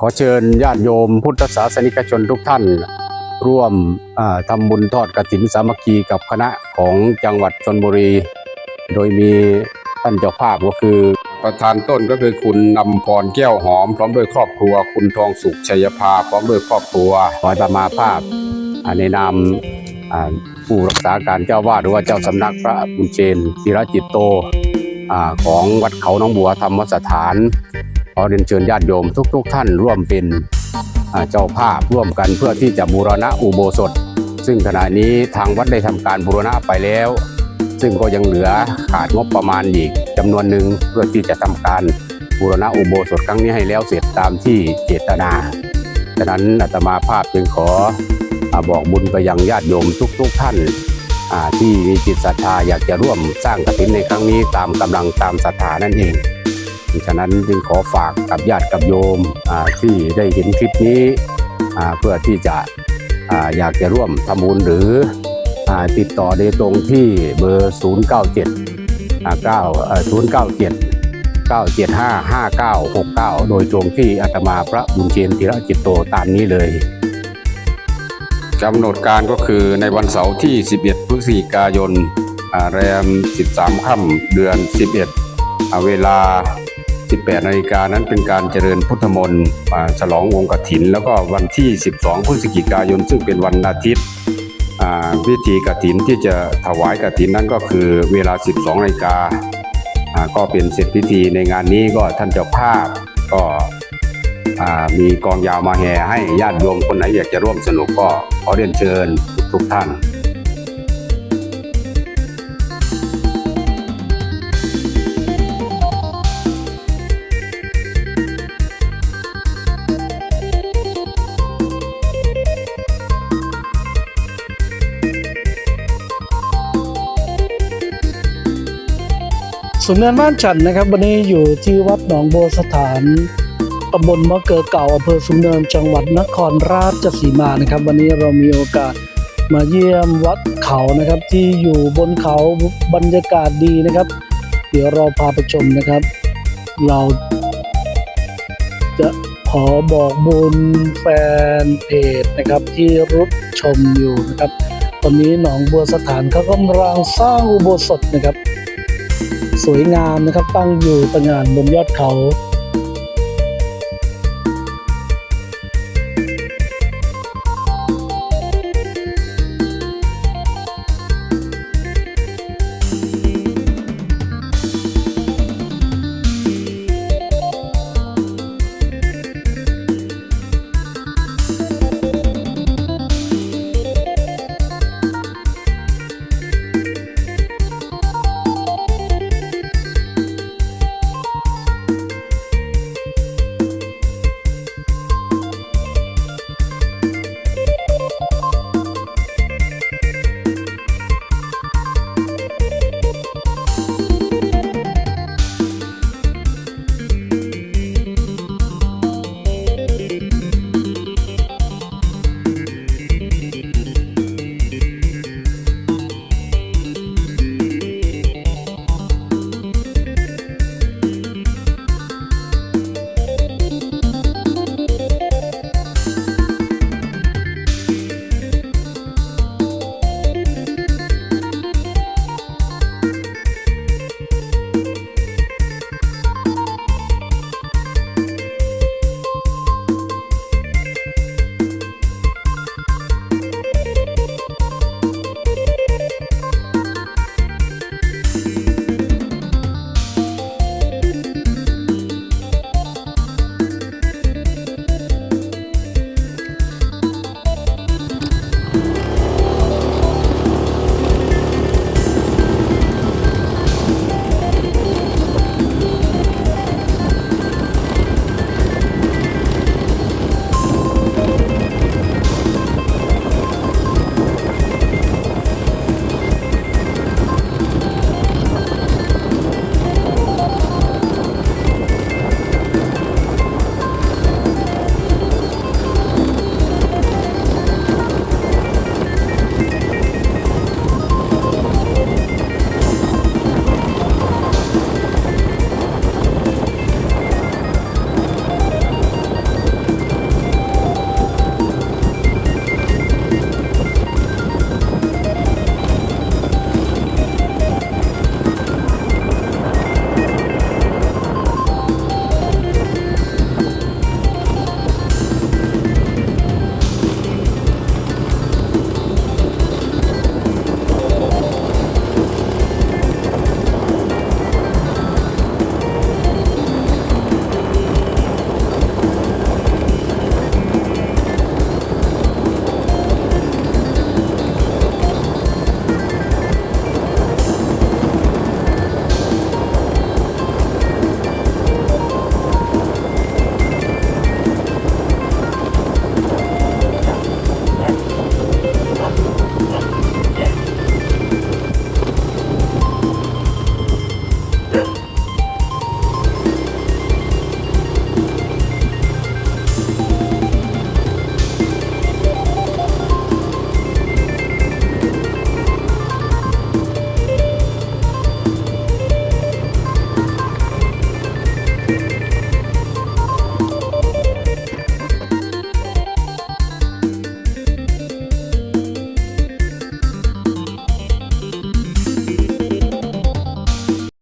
ขอเชิญญาติโยมพุทธศาสนิกชนทุกท่าน ร่วมอ่าทำบุญทอดกฐินสามัคคีกับคณะของจังหวัดชนบุรี โดยมีท่านเจ้าภาพก็คือ ประธานต้นก็คือคุณนำพรแก้วหอม พร้อมด้วยครอบครัว คุณทองสุขชัยภาพร้อมด้วยครอบครัวขอตมาภาพในนามผู้รักษาการเจ้าวาดหรือว่าเจ้าสำนักพระบุญเชนธีรจิตโตอของวัดเขาหน้องบัวธรรมสถาน อเรียนเชิญญาติโยมทุกๆท่านร่วมเป็นเจ้าภาพร่วมกันเพื่อที่จะบูรณะอุโบสถ ซึ่งขณะนี้ทางวัดได้ทำการบูรณะไปแล้ว ซึ่งก็ยังเหลือขาดงบประมาณอีกจำนวนหนึ่งเพื่อที่จะทำการบูรณะอุโบสถครั้งนี้ให้แล้วเสร็จตามที่เจตนาฉะนั้นอาตมาภาพจึงขออบอกบุญไปยังญาติโยมทุก ๆ ท่านที่มีจิตศรัทธาอยากจะร่วมสร้างกฐินในครั้งนี้ตามกำลังตามศรัทธานั่นเอง ฉะนั้นจึงขอฝากกับญาติกับโยมที่ได้เห็นคลิปนี้เพื่อที่จะอยากจะร่วมทำบุญหรืออติดต่อโดยตรงที่เบอร์ 097อ่า9เอ่อ097 975 5969 โดยตรงที่อาตมาพระบุญเชนธีระจิตโตตามนี้เลยกำหนดการก็คือในวันเสาร์ที่ 11 พฤศจิกายนแรม 13 ค่ำเดือน 11อ่าเวลา 18นาฬิกานั้นเป็นการเจริญพุทธมนต์มาฉลองวงค์กฐิน แล้วก็วันที่ 12 พฤศจิกายน ซึ่งเป็นวันอาทิตย์อ่าพิธีกฐินที่จะถวายกฐินนั้นก็คือเวลา 12นาฬิกาก็เป็นเสร็จพิธีในงานนี้ก็ท่านเจ้าภาพก็มีกองยาวมาแห่ให้ญาติโยมคนไหนอยากจะร่วมสนุกก็ขอเรียนเชิญทุกท่าน ศูนย์งานบ้านฉันนะครับ วันนี้อยู่ที่วัดหนองโบวสถานตำบลมะเกือเก่าอำเภอสุนเนินจังหวัดนครราชสีมานะครับ วันนี้เรามีโอกาสมาเยี่ยมวัดเขานะครับที่อยู่บนเขาบรรยากาศดีนะครับ เดี๋ยวเราพาไปชมนะครับ เราจะขอบอกบุญแฟนเพจนะครับที่รับชมอยู่นะครับ ตอนนี้หนองบัวสถานเขากำลังสร้างอุโบสถนะครับ สวยงามนะครับ ตั้งอยู่ตระหง่านบนยอดเขา